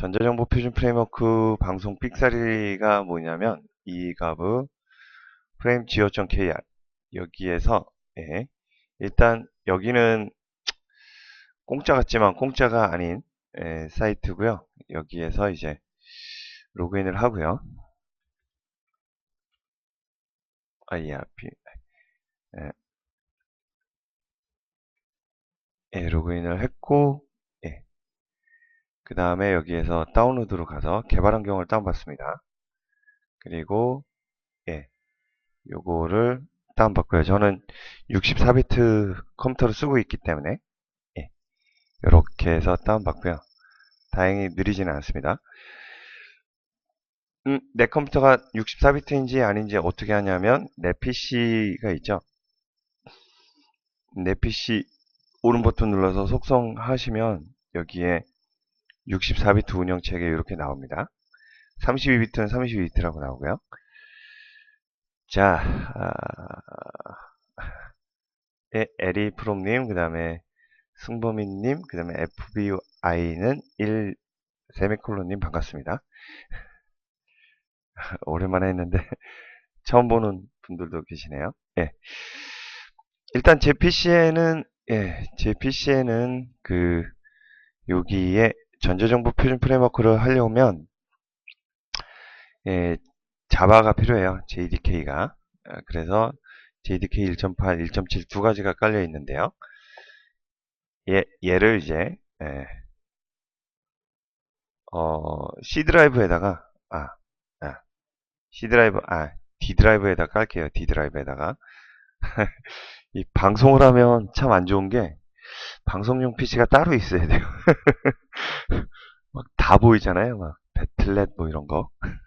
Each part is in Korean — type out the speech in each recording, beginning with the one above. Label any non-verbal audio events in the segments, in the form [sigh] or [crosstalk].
전자정보 표준 프레임워크 방송 삑사리가 뭐냐면 이 값의 프레임 geo.kr 여기에서 예, 일단 여기는 공짜 같지만 공짜가 아닌 예, 사이트고요. 여기에서 이제 로그인을 하고요. IRP 예, 예, 로그인을 했고 예. 그 다음에 여기에서 다운로드로 가서 개발 환경을 다운받습니다. 그리고 예, 요거를 다운받고요. 저는 64비트 컴퓨터를 쓰고 있기 때문에 예, 이렇게 해서 다운받고요. 다행히 느리지는 않습니다. 음, 내 컴퓨터가 64비트인지 아닌지 어떻게 하냐면 내 PC가 있죠. 내 PC 오른 버튼 눌러서 속성하시면 여기에 64비트 운영체계 이렇게 나옵니다. 32비트는 32비트라고 나오고요. 자, 아, 예, 에리 프롬님, 그 다음에 승범이님, 그 다음에 FBI는 1 세미콜론님 반갑습니다. [laughs] 오랜만에 했는데 [laughs] 처음 보는 분들도 계시네요. 예. 일단 제 PC에는 예, 제 PC에는 그 여기에 전자정보 표준 프레임워크를 하려면 예, 자바가 필요해요. JDK가. 아, 그래서 JDK 1.8, 1.7 두 가지가 깔려 있는데요. 얘, 얘를 이제 예, 어, C 드라이브에다가 아, 아 C 드라이브 아 D 드라이브에다 깔게요. D 드라이브에다가 [laughs] 이 방송을 하면 참 안 좋은 게 방송용 PC가 따로 있어야 돼요. [laughs] 막 다 보이잖아요. 막 배틀넷 뭐 이런 거. [laughs]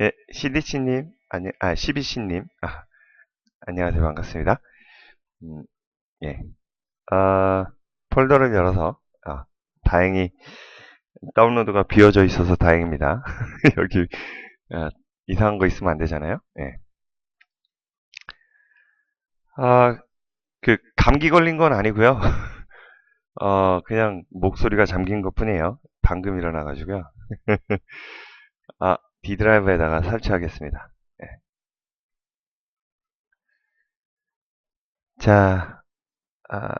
예, CDC님, 아니, 아, CBC님, 아, 안녕하세요. 반갑습니다. 음, 예. 아, 폴더를 열어서, 아, 다행히 다운로드가 비어져 있어서 다행입니다. [laughs] 여기, 아, 이상한 거 있으면 안 되잖아요. 예. 아, 그, 감기 걸린 건 아니고요. [laughs] 어, 그냥 목소리가 잠긴 것 뿐이에요. 방금 일어나 가지고요. [laughs] 아, D 드라이브에다가 설치하겠습니다. 예. 자, 아,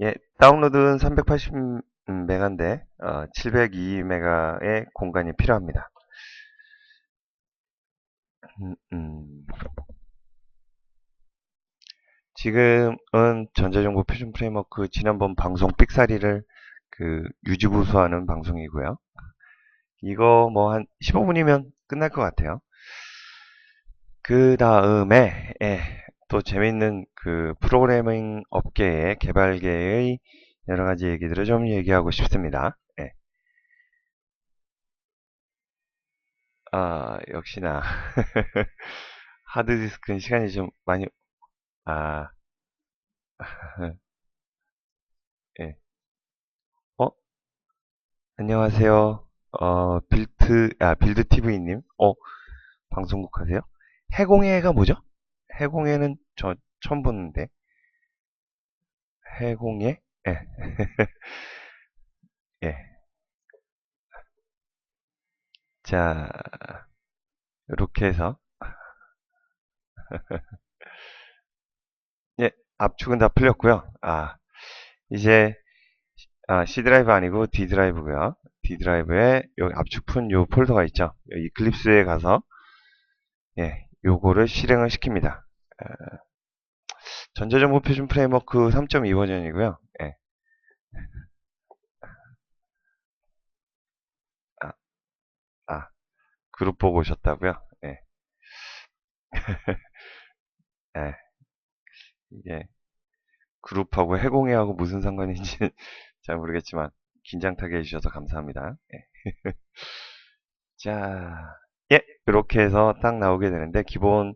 예, 다운로드는 380메가인데 어, 702메가의 공간이 필요합니다. 음, 음. 지금은 전자정보 표준 프레임워크 지난번 방송 삑사리를 그 유지보수하는 방송이고요. 이거 뭐 한 15분이면 끝날 것 같아요. 그 다음에 예, 또 재밌는 그 프로그래밍 업계의 개발계의 여러 가지 얘기들을 좀 얘기하고 싶습니다. 예. 아, 역시나 [laughs] 하드디스크는 시간이 좀 많이 아 [laughs] 예. 어? 안녕하세요. 어, 빌드 아, 빌드 TV님. 어, 방송국 하세요? 해공해가 뭐죠? 해공해는 저 처음 보는데. 해공해? 예. [laughs] 예. 자, 이렇게 해서 [laughs] 예, 압축은 다 풀렸고요. 아, 이제 아, C 드라이브 아니고 D 드라이브고요. D 드라이브에 여기 압축 푼 요 폴더가 있죠. 이클립스에 가서 예, 요거를 실행을 시킵니다. 어, 전자정보 표준 프레임워크 3.2 버전이고요. 예. 아, 아, 그룹 보고 오셨다고요? 예. [laughs] 예. 이게 그룹하고 해공해하고 무슨 상관인지 [laughs] 잘 모르겠지만 긴장 타게 해주셔서 감사합니다. 예. [laughs] 자, 예, 이렇게 해서 딱 나오게 되는데 기본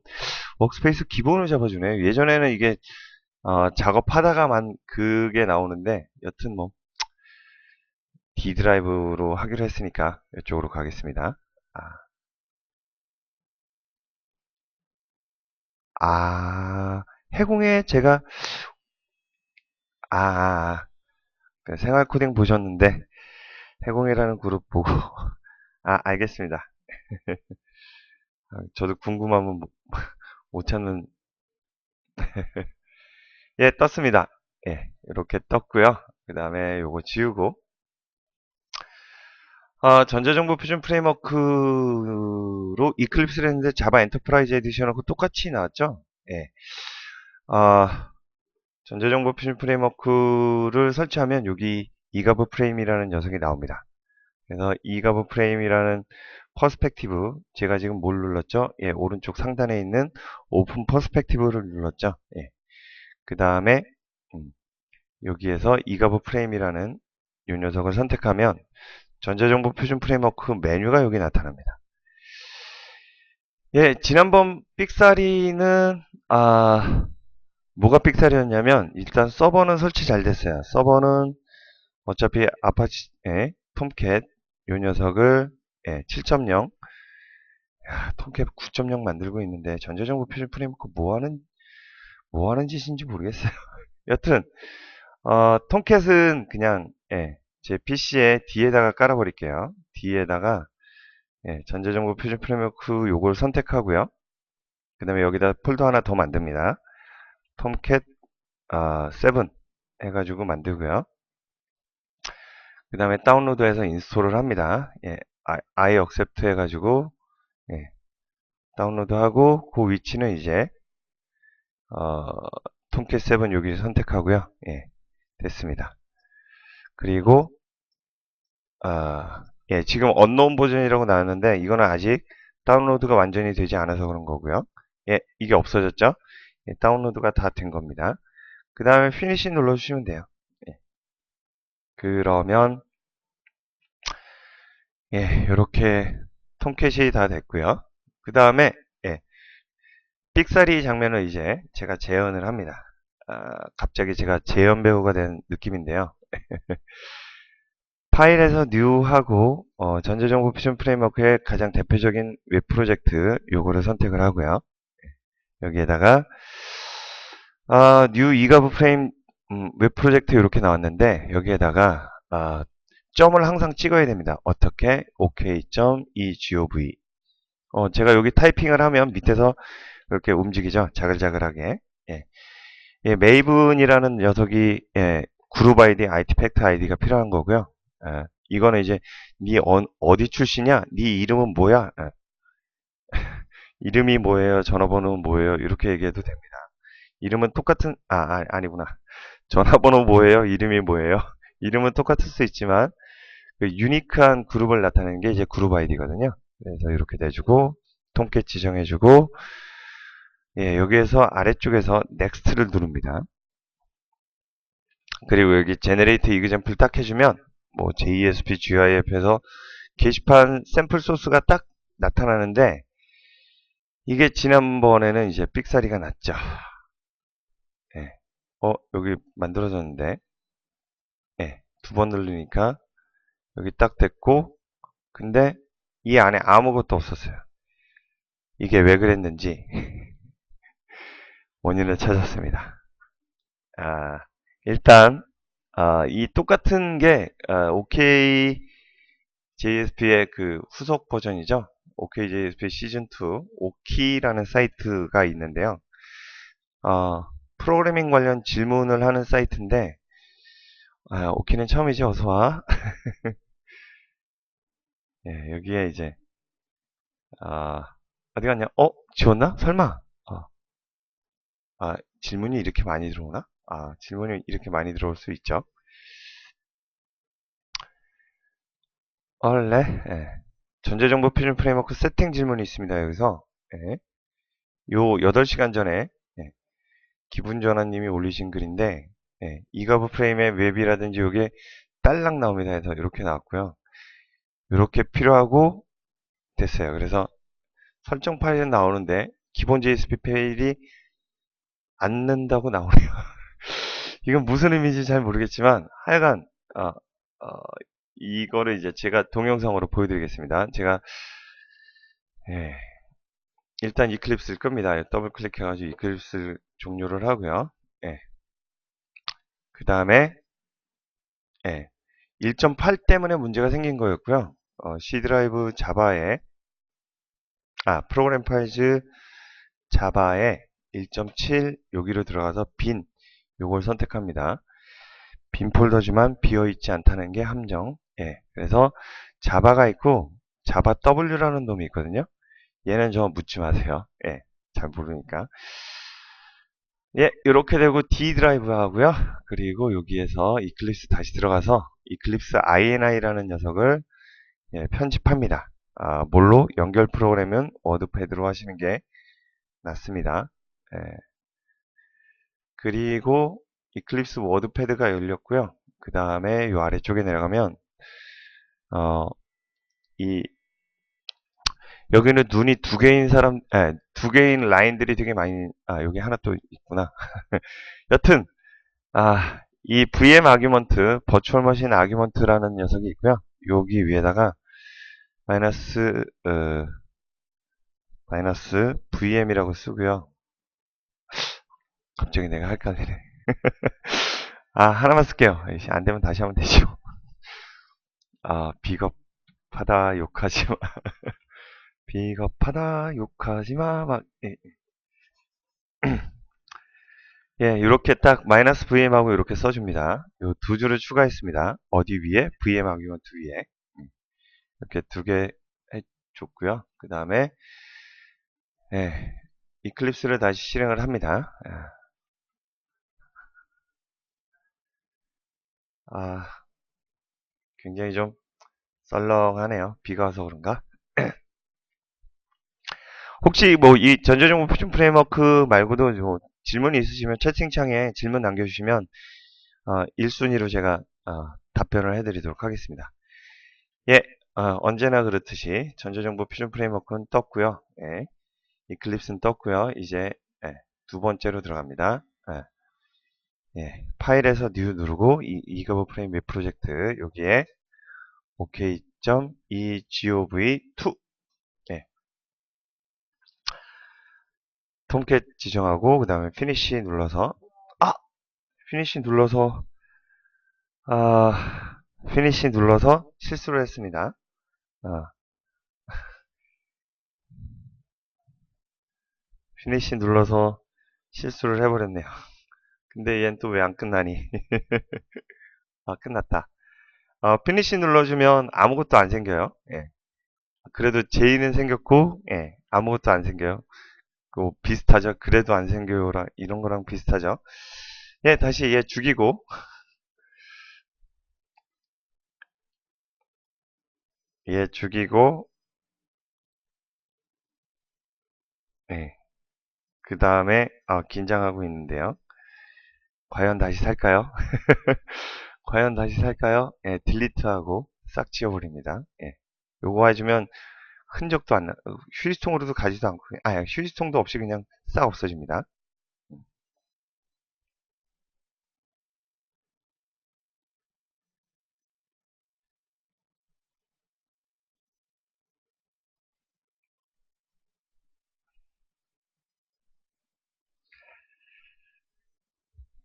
워크스페이스 기본을 잡아주네요. 예전에는 이게 어, 작업하다가만 그게 나오는데 여튼 뭐 D 드라이브로 하기로 했으니까 이쪽으로 가겠습니다. 아, 아 해공에 제가 아, 아, 아. 그 생활 코딩 보셨는데 해공이라는 그룹 보고 [laughs] 아 알겠습니다. [laughs] 아, 저도 궁금하면 못, [laughs] 못 찾는 예 떴습니다. 예 이렇게 떴고요. 그 다음에 요거 지우고 어, 전자정보 표준 프레임워크로 이클립스를 했는데 자바 엔터프라이즈 에디션하고 똑같이 나왔죠. 예. 어, 전자정보 프레임워크를 설치하면 여기 이가브 프레임이라는 녀석이 나옵니다. 그래서 이가브 프레임이라는 퍼스펙티브 제가 지금 뭘 눌렀죠? 예, 오른쪽 상단에 있는 오픈 퍼스펙티브를 눌렀죠. 예. 그 다음에 음, 여기에서 이가브 프레임이라는 이 녀석을 선택하면 전자정보 표준 프레임워크 메뉴가 여기 나타납니다. 예, 지난번 삑사리는 아 뭐가 삑사리였냐면 일단 서버는 설치 잘 됐어요. 서버는 어차피 아파치 예, 톰캣 요 녀석을 예, 7.0 톰캣 9.0 만들고 있는데 전자정보 표준 프레임워크 뭐하는 뭐하는 짓인지 모르겠어요. [laughs] 여튼 어, 톰캣은 그냥 예, 제 PC에 D에다가 깔아버릴게요. D에다가 예, 전자정보 표준 프레임워크 요걸 선택하고요. 그 다음에 여기다 폴더 하나 더 만듭니다. 톰캣 어, 7 해가지고 만들고요. 그 다음에 다운로드해서 인스톨을 합니다. 예, I accept 해가지고 예, 다운로드하고 그 위치는 이제 어, 톰캣 7 여기 선택하고요. 예, 됐습니다. 그리고 아, 예, 지금 언노운 버전이라고 나왔는데 이거는 아직 다운로드가 완전히 되지 않아서 그런 거고요. 예, 이게 없어졌죠? 예, 다운로드가 다 된 겁니다. 그 다음에 피니시 눌러주시면 돼요. 예. 그러면 예, 이렇게 톰캣이 다 됐고요. 그 다음에 예, 삑사리 장면을 이제 제가 재현을 합니다. 아, 갑자기 제가 재현 배우가 된 느낌인데요. [laughs] 파일에서 뉴하고 어, 전자정보 표준 프레임워크의 가장 대표적인 웹 프로젝트 요거를 선택을 하고요. 여기에다가 아, 뉴 이가브 프레임 음, 웹 프로젝트 이렇게 나왔는데 여기에다가 아, 점을 항상 찍어야 됩니다. 어떻게? OK.egov 어, 제가 여기 타이핑을 하면 밑에서 이렇게 움직이죠. 자글자글하게. 예. 예, 메이븐이라는 녀석이 예, 그룹 아이디, 아이티팩트 아이디가 필요한 거고요. 예, 이거는 이제 네 어, 디 출신이야? 네 이름은 뭐야? 예. 이름이 뭐예요? 전화번호는 뭐예요? 이렇게 얘기해도 됩니다. 이름은 똑같은 아, 아 아니구나. 전화번호 뭐예요? 이름이 뭐예요? [laughs] 이름은 똑같을 수 있지만 그 유니크한 그룹을 나타내는 게 이제 그룹 아이디거든요. 그래서 이렇게 내주고 통계 지정해주고 예, 여기에서 아래쪽에서 넥스트를 누릅니다. 그리고 여기 제네레이트 이그젠플 딱 해주면 뭐 JESP GIF에서 게시판 샘플 소스가 딱 나타나는데 이게 지난번에는 이제 삑사리가 났죠. 예. 어 여기 만들어졌는데 예. 두번 누르니까 여기 딱 됐고 근데 이 안에 아무것도 없었어요. 이게 왜 그랬는지 [laughs] 원인을 찾았습니다. 아, 일단 아, 이 똑같은 게 아, OK JSP의 그 후속 버전이죠. OKJSP 시즌2 오키라는 사이트가 있는데요. 어, 프로그래밍 관련 질문을 하는 사이트인데 아, 오키는 처음이지 어서와 [laughs] 예, 여기에 이제 아, 어디 갔냐? 어? 지웠나? 설마? 어. 아, 질문이 이렇게 많이 들어오나? 아, 질문이 이렇게 많이 들어올 수 있죠. 원래 예. 전자정보 표준 프레임워크 세팅 질문이 있습니다. 여기서 예. 요 8시간 전에 예. 기분전환님이 올리신 글인데 예. 이가브 프레임의 웹이라든지 요게 딸랑 나옵니다. 해서 이렇게 나왔고요. 이렇게 필요하고 됐어요. 그래서 설정 파일은 나오는데 기본 JSP 파일이 않는다고 나오네요. [laughs] 이건 무슨 의미인지 잘 모르겠지만 하여간 어, 어, 이거를 이제 제가 동영상으로 보여드리겠습니다. 제가 예, 일단 이클립스를 끕니다. 더블 클릭해가지고 이클립스를 종료를 하고요. 예. 그 다음에 예, 1.8 때문에 문제가 생긴 거였고요. 어, C 드라이브 자바에 아 프로그램 파일즈 자바에 1.7 여기로 들어가서 빈 요걸 선택합니다. 빈 폴더지만 비어있지 않다는 게 함정. 예, 그래서 자바가 있고 자바 W라는 놈이 있거든요. 얘는 저 묻지 마세요. 예, 잘 모르니까. 예, 이렇게 되고 D 드라이브 하고요. 그리고 여기에서 이클립스 다시 들어가서 이클립스 INI라는 녀석을 예, 편집합니다. 아, 뭘로? 연결 프로그램은 워드패드로 하시는 게 낫습니다. 예. 그리고 이클립스 워드패드가 열렸고요. 그 다음에 이 아래쪽에 내려가면 어, 이 여기는 눈이 두 개인 사람, 아, 두 개인 라인들이 되게 많이, 아, 여기 하나 또 있구나. [laughs] 여튼, 아, 이 VM 아규먼트, 버추얼 머신 아규먼트라는 녀석이 있고요. 여기 위에다가 마이너스, 어, 마이너스 VM이라고 쓰고요. 갑자기 내가 헷갈리네. [laughs] 아, 하나만 쓸게요. 안 되면 다시 하면 되죠. 아, 비겁하다, 욕하지 마. [laughs] 비겁하다, 욕하지 마, 막, 예. 예, [clears throat] 이렇게 딱 마이너스 VM하고 이렇게 써줍니다. 요 두 줄을 추가했습니다. 어디 위에? VM 아규먼트 위에. 음. 이렇게 두 개 해줬고요. 그 다음에, 예, 이클립스를 다시 실행을 합니다. 아, 굉장히 좀 썰렁하네요. 비가 와서 그런가? [clears throat] 혹시 뭐 이 전자정보 표준 프레임워크 말고도 뭐 질문이 있으시면 채팅창에 질문 남겨주시면 어, 1순위로 제가 어, 답변을 해드리도록 하겠습니다. 예, 어, 언제나 그렇듯이 전자정보 표준 프레임워크는 떴고요. 예, 이클립스는 떴고요. 이제 예, 두 번째로 들어갑니다. 예, 예, 파일에서 뉴 누르고 이 이거브 프레임 웹 프로젝트 여기에 OK.egov2 예. 톰캣 지정하고 그 다음에 피니시 눌러서 아 피니시 눌러서 아 피니시 눌러서 실수를 했습니다. 아. [laughs] 피니시 눌러서 실수를 해버렸네요. 근데 얘는 또 왜 안 끝나니? [laughs] 아, 끝났다. 어, 피니시 눌러주면 아무것도 안 생겨요. 예. 그래도 J는 생겼고, 예, 아무것도 안 생겨요. 그 비슷하죠. 그래도 안 생겨요랑 이런 거랑 비슷하죠. 예, 다시 얘 죽이고, 얘 죽이고, 예. 그 다음에, 아, 긴장하고 있는데요. 과연 다시 살까요? [laughs] 과연 다시 살까요? 예, 딜리트하고 싹 지워버립니다. 예. 요거 해주면 흔적도 안 나, 휴지통으로도 가지도 않고, 아, 휴지통도 없이 그냥 싹 없어집니다.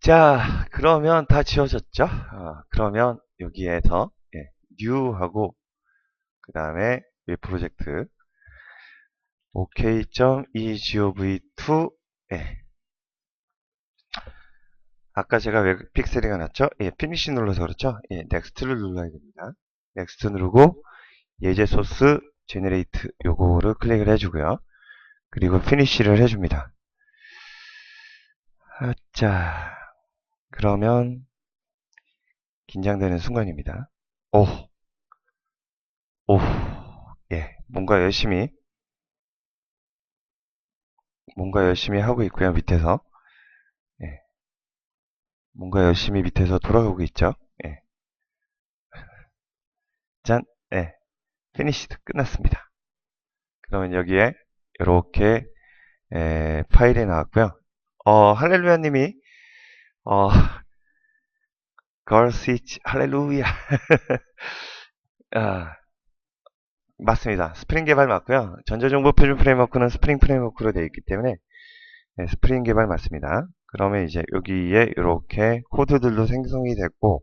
자, 그러면 다 지워졌죠? 어, 그러면 여기에서 예, new하고 그 다음에 웹 프로젝트 ok.egov2 예. 아까 제가 왜 픽셀이가 났죠? 예, 피니시 눌러서 그렇죠? 예, 넥스트를 눌러야 됩니다. 넥스트 누르고 예제 소스 제네레이트 요거를 클릭을 해주고요. 그리고 피니시를 해줍니다. 아, 자, 그러면 긴장되는 순간입니다. 오, 오, 예, 뭔가 열심히 뭔가 열심히 하고 있고요. 밑에서 예, 뭔가 열심히 밑에서 돌아가고 있죠. 예. [laughs] 짠, 예, 피니시드 끝났습니다. 그러면 여기에 이렇게 예, 파일이 나왔고요. 어, 할렐루야님이 어, 걸 스위치 할렐루야 [laughs] 아, 맞습니다. 스프링 개발 맞고요. 전자정보 표준 프레임워크는 스프링 프레임워크로 되어 있기 때문에 네, 스프링 개발 맞습니다. 그러면 이제 여기에 이렇게 코드들도 생성이 됐고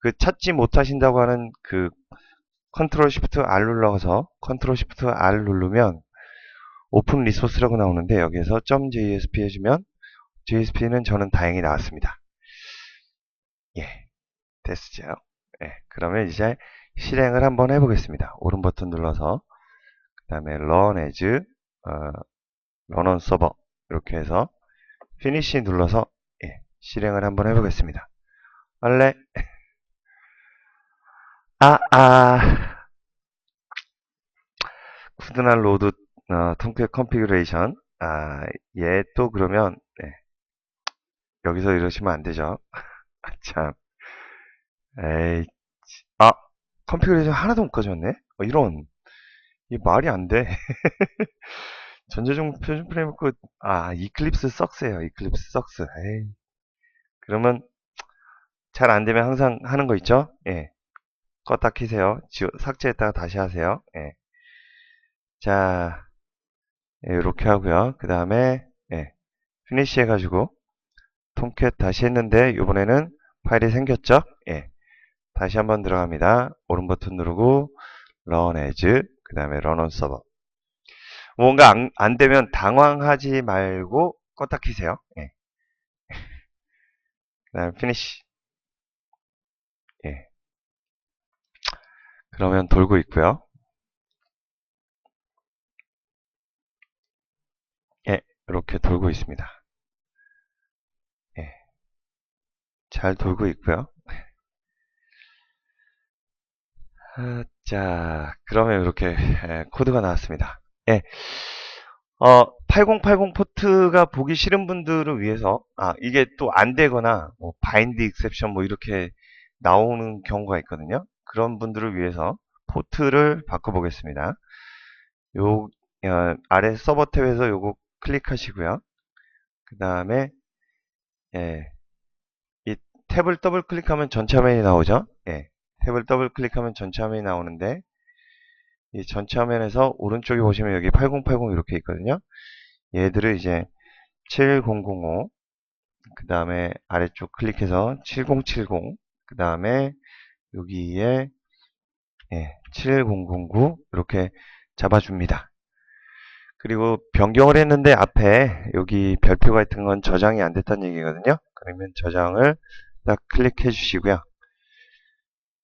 그 찾지 못하신다고 하는 그 컨트롤 시프트 R 눌러서 컨트롤 시프트 R 누르면 오픈 리소스라고 나오는데 여기에서 .jsp 해주면 JSP는 저는 다행히 나왔습니다. 예, 됐죠. 예, 그러면 이제 실행을 한번 해보겠습니다. 오른 버튼 눌러서 그 다음에 run as 어, run on server 이렇게 해서 finish 눌러서 예, 실행을 한번 해보겠습니다. 원래 아, 아. 쿠드난 로드 어, 통계 컨피그레이션 아, 얘 또 그러면 네. 여기서 이러시면 안 되죠. [laughs] 아, 참. 에이. 아, 컨피그레이션 하나도 못 가져왔네? 어, 이런. 이 말이 안 돼. [laughs] 전자종 표준 프레임워크 아, 이클립스 썩스예요. 이클립스 썩스. 에이. 그러면 잘 안 되면 항상 하는 거 있죠? 예. 껐다 키세요. 지워, 삭제했다가 다시 하세요. 예. 자, 예, 이렇게 하고요. 그 다음에 예, 피니시 해가지고 통캣 다시 했는데 이번에는 파일이 생겼죠? 예. 다시 한번 들어갑니다. 오른 버튼 누르고 run as 그 다음에 run on server 뭔가 안, 안 되면 당황하지 말고 껐다 키세요. 예. [laughs] 그 다음에 finish 예. 그러면 돌고 있고요. 예, 이렇게 돌고 있습니다. 예, 잘 돌고 있고요. 아, 자, 그러면 이렇게 예, 코드가 나왔습니다. 예, 어, 8080 포트가 보기 싫은 분들을 위해서 아, 이게 또 안 되거나 뭐 바인드 익셉션 뭐 이렇게 나오는 경우가 있거든요. 그런 분들을 위해서 포트를 바꿔보겠습니다. 요 어, 아래 서버 탭에서 요거 클릭하시고요. 그 다음에 예, 이 탭을 더블 클릭하면 전체 화면이 나오죠. 예, 탭을 더블 클릭하면 전체 화면이 나오는데 이 전체 화면에서 오른쪽에 보시면 여기 8080 이렇게 있거든요. 얘들을 이제 7005, 그 다음에 아래쪽 클릭해서 7070, 그 다음에 여기에 예, 7009 이렇게 잡아줍니다. 그리고 변경을 했는데 앞에 여기 별표 같은 건 저장이 안 됐다는 얘기거든요. 그러면 저장을 딱 클릭해 주시고요.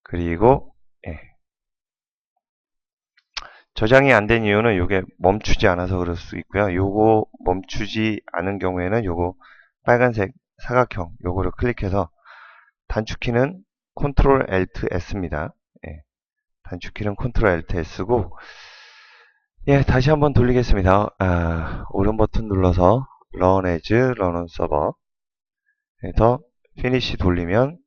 그리고 예. 저장이 안 된 이유는 이게 멈추지 않아서 그럴 수 있고요. 요거 멈추지 않은 경우에는 요거 빨간색 사각형 요거를 클릭해서 단축키는 Ctrl Alt S입니다. 예. 단축키는 Ctrl Alt S고 예, 다시 한번 돌리겠습니다. 아, 오른 버튼 눌러서 Run as Run on Server 해서 Finish 돌리면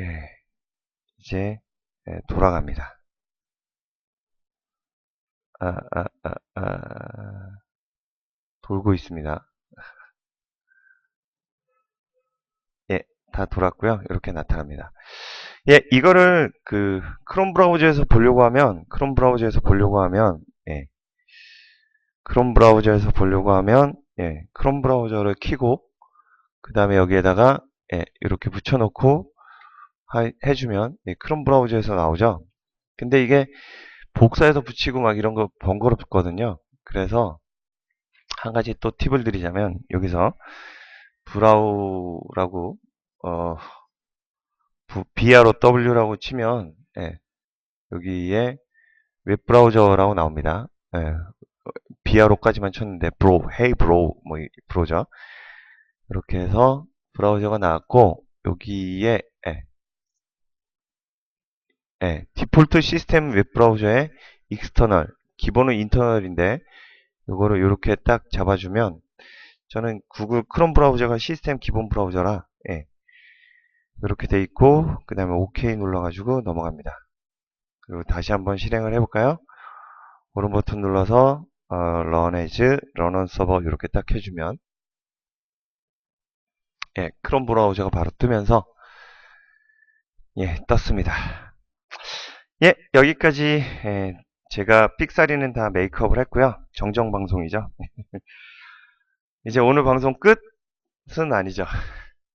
예, 이제 예, 돌아갑니다. 아, 아, 아, 아, 돌고 있습니다. [laughs] 예, 다 돌았고요. 이렇게 나타납니다. 예, 이거를 그 크롬 브라우저에서 보려고 하면 크롬 브라우저에서 보려고 하면 예. 크롬 브라우저에서 보려고 하면 예, 크롬 브라우저를 키고 그 다음에 여기에다가 예, 이렇게 붙여놓고 하, 해주면 예, 크롬 브라우저에서 나오죠. 근데 이게 복사해서 붙이고 막 이런 거 번거롭거든요. 그래서 한 가지 또 팁을 드리자면 여기서 브라우라고 어, BROW라고 치면 예, 여기에 웹브라우저라고 나옵니다. 예, BRO까지만 쳤는데 브로, 헤이 브로, 뭐 브로죠. 이렇게 해서 브라우저가 나왔고 여기에 예, 예, 디폴트 시스템 웹브라우저의 익스터널, 기본은 인터널인데 이거를 이렇게 딱 잡아주면 저는 구글 크롬 브라우저가 시스템 기본 브라우저라 예, 이렇게 돼 있고 그 다음에 OK 눌러가지고 넘어갑니다. 그리고 다시 한번 실행을 해볼까요? 오른 버튼 눌러서 어, run as, run on server 이렇게 딱 해주면 예, 크롬 브라우저가 바로 뜨면서 예, 떴습니다. 예, 여기까지 예, 제가 삑사리는 다 메이크업을 했고요. 정정 방송이죠. [laughs] 이제 오늘 방송 끝은 아니죠.